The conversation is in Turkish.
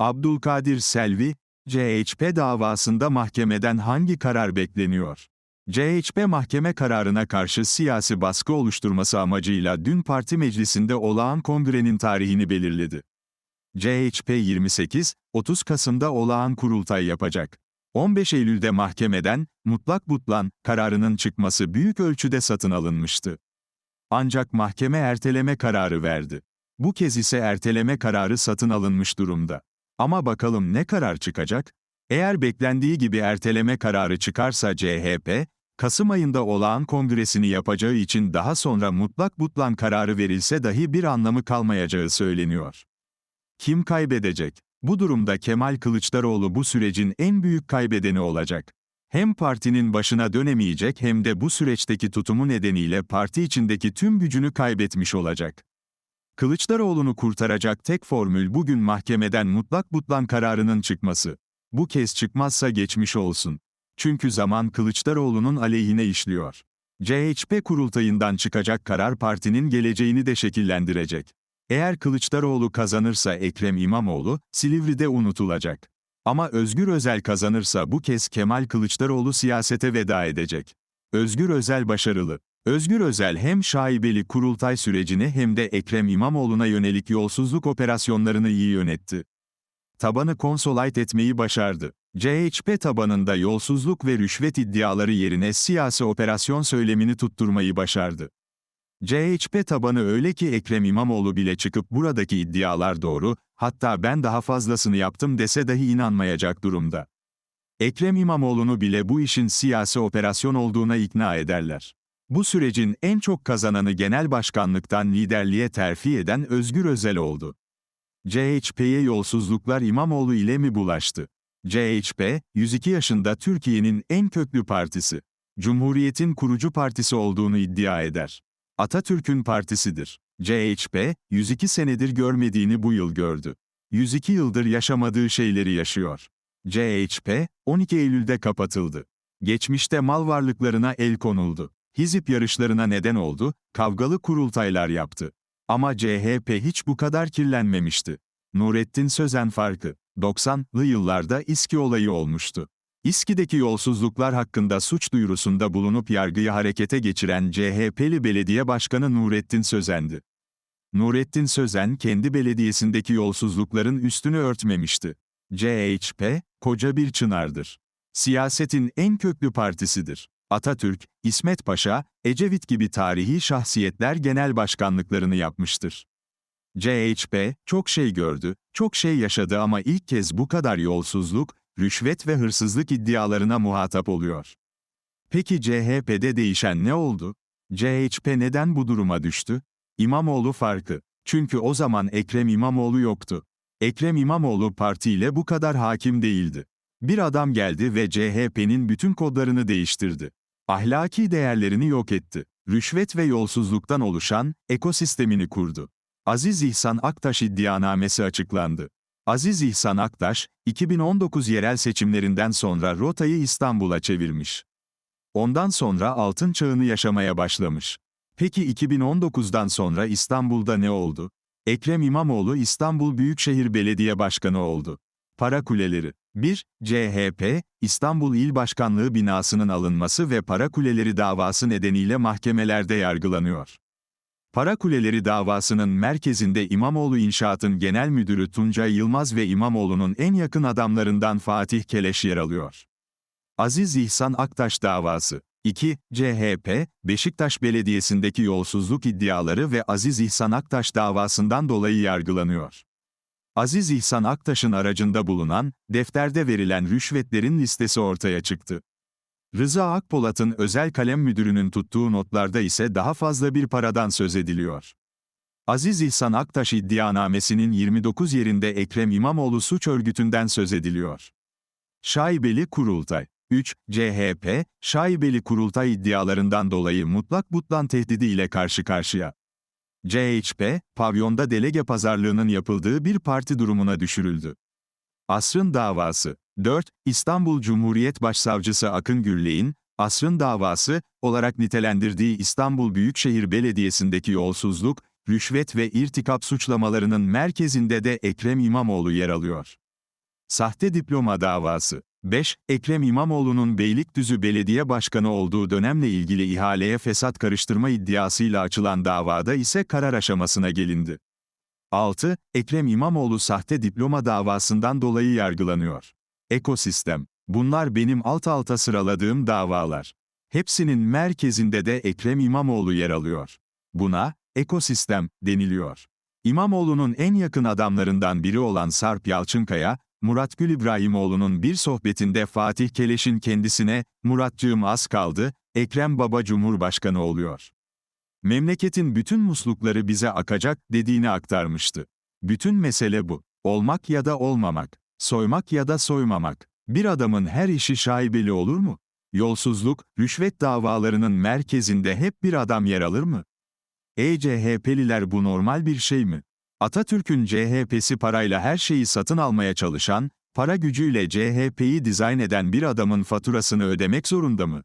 Abdülkadir Selvi, CHP davasında mahkemeden hangi karar bekleniyor? CHP mahkeme kararına karşı siyasi baskı oluşturması amacıyla dün parti meclisinde olağan kongrenin tarihini belirledi. CHP 28, 30 Kasım'da olağan kurultay yapacak. 15 Eylül'de mahkemeden, mutlak butlan, kararının çıkması büyük ölçüde satın alınmıştı. Ancak mahkeme erteleme kararı verdi. Bu kez ise erteleme kararı satın alınmış durumda. Ama bakalım ne karar çıkacak? Eğer beklendiği gibi erteleme kararı çıkarsa CHP, Kasım ayında olağan kongresini yapacağı için daha sonra mutlak butlan kararı verilse dahi bir anlamı kalmayacağı söyleniyor. Kim kaybedecek? Bu durumda Kemal Kılıçdaroğlu bu sürecin en büyük kaybedeni olacak. Hem partinin başına dönemeyecek hem de bu süreçteki tutumu nedeniyle parti içindeki tüm gücünü kaybetmiş olacak. Kılıçdaroğlu'nu kurtaracak tek formül bugün mahkemeden mutlak butlan kararının çıkması. Bu kez çıkmazsa geçmiş olsun. Çünkü zaman Kılıçdaroğlu'nun aleyhine işliyor. CHP kurultayından çıkacak karar partinin geleceğini de şekillendirecek. Eğer Kılıçdaroğlu kazanırsa Ekrem İmamoğlu, Silivri'de unutulacak. Ama Özgür Özel kazanırsa bu kez Kemal Kılıçdaroğlu siyasete veda edecek. Özgür Özel başarılı. Özgür Özel hem şaibeli kurultay sürecini hem de Ekrem İmamoğlu'na yönelik yolsuzluk operasyonlarını iyi yönetti. Tabanı konsolayt etmeyi başardı. CHP tabanında yolsuzluk ve rüşvet iddiaları yerine siyasi operasyon söylemini tutturmayı başardı. CHP tabanı öyle ki Ekrem İmamoğlu bile çıkıp buradaki iddialar doğru, hatta ben daha fazlasını yaptım dese dahi inanmayacak durumda. Ekrem İmamoğlu'nu bile bu işin siyasi operasyon olduğuna ikna ederler. Bu sürecin en çok kazananı genel başkanlıktan liderliğe terfi eden Özgür Özel oldu. CHP'ye yolsuzluklar İmamoğlu ile mi bulaştı? CHP, 102 yaşında Türkiye'nin en köklü partisi. Cumhuriyet'in kurucu partisi olduğunu iddia eder. Atatürk'ün partisidir. CHP, 102 senedir görmediğini bu yıl gördü. 102 yıldır yaşamadığı şeyleri yaşıyor. CHP, 12 Eylül'de kapatıldı. Geçmişte mal varlıklarına el konuldu. Hizip yarışlarına neden oldu, kavgalı kurultaylar yaptı. Ama CHP hiç bu kadar kirlenmemişti. Nurettin Sözen farkı, 90'lı yıllarda İSKİ olayı olmuştu. İSKİ'deki yolsuzluklar hakkında suç duyurusunda bulunup yargıyı harekete geçiren CHP'li belediye başkanı Nurettin Sözen'di. Nurettin Sözen kendi belediyesindeki yolsuzlukların üstünü örtmemişti. CHP, koca bir çınardır. Siyasetin en köklü partisidir. Atatürk, İsmet Paşa, Ecevit gibi tarihi şahsiyetler genel başkanlıklarını yapmıştır. CHP, çok şey gördü, çok şey yaşadı ama ilk kez bu kadar yolsuzluk, rüşvet ve hırsızlık iddialarına muhatap oluyor. Peki CHP'de değişen ne oldu? CHP neden bu duruma düştü? İmamoğlu farkı. Çünkü o zaman Ekrem İmamoğlu yoktu. Ekrem İmamoğlu partiyle bu kadar hakim değildi. Bir adam geldi ve CHP'nin bütün kodlarını değiştirdi. Ahlaki değerlerini yok etti. Rüşvet ve yolsuzluktan oluşan ekosistemini kurdu. Aziz İhsan Aktaş iddianamesi açıklandı. Aziz İhsan Aktaş, 2019 yerel seçimlerinden sonra rotayı İstanbul'a çevirmiş. Ondan sonra altın çağını yaşamaya başlamış. Peki 2019'dan sonra İstanbul'da ne oldu? Ekrem İmamoğlu İstanbul Büyükşehir Belediye Başkanı oldu. Para kuleleri 1. CHP, İstanbul İl Başkanlığı binasının alınması ve para kuleleri davası nedeniyle mahkemelerde yargılanıyor. Para Kuleleri davasının merkezinde İmamoğlu İnşaat'ın genel müdürü Tuncay Yılmaz ve İmamoğlu'nun en yakın adamlarından Fatih Keleş yer alıyor. Aziz İhsan Aktaş davası 2. CHP, Beşiktaş Belediyesi'ndeki yolsuzluk iddiaları ve Aziz İhsan Aktaş davasından dolayı yargılanıyor. Aziz İhsan Aktaş'ın aracında bulunan, defterde verilen rüşvetlerin listesi ortaya çıktı. Rıza Akpolat'ın özel kalem müdürünün tuttuğu notlarda ise daha fazla bir paradan söz ediliyor. Aziz İhsan Aktaş iddianamesinin 29 yerinde Ekrem İmamoğlu suç örgütünden söz ediliyor. Şaibeli Kurultay 3. CHP, şaibeli kurultay iddialarından dolayı mutlak butlan tehdidi ile karşı karşıya. CHP, pavyonda delege pazarlığının yapıldığı bir parti durumuna düşürüldü. Asrın davası 4. İstanbul Cumhuriyet Başsavcısı Akın Gürley'in, asrın davası olarak nitelendirdiği İstanbul Büyükşehir Belediyesi'ndeki yolsuzluk, rüşvet ve irtikap suçlamalarının merkezinde de Ekrem İmamoğlu yer alıyor. Sahte diploma davası. 5. Ekrem İmamoğlu'nun Beylikdüzü Belediye Başkanı olduğu dönemle ilgili ihaleye fesat karıştırma iddiasıyla açılan davada ise karar aşamasına gelindi. 6. Ekrem İmamoğlu sahte diploma davasından dolayı yargılanıyor. Ekosistem. Bunlar benim alt alta sıraladığım davalar. Hepsinin merkezinde de Ekrem İmamoğlu yer alıyor. Buna, ekosistem, deniliyor. İmamoğlu'nun en yakın adamlarından biri olan Sarp Yalçınkaya, Murat Gül İbrahimoğlu'nun bir sohbetinde Fatih Keleş'in kendisine, Muratcığım az kaldı, Ekrem Baba Cumhurbaşkanı oluyor. Memleketin bütün muslukları bize akacak dediğini aktarmıştı. Bütün mesele bu. Olmak ya da olmamak. Soymak ya da soymamak. Bir adamın her işi şaibeli olur mu? Yolsuzluk, rüşvet davalarının merkezinde hep bir adam yer alır mı? Ey CHP'liler bu normal bir şey mi? Atatürk'ün CHP'si parayla her şeyi satın almaya çalışan, para gücüyle CHP'yi dizayn eden bir adamın faturasını ödemek zorunda mı?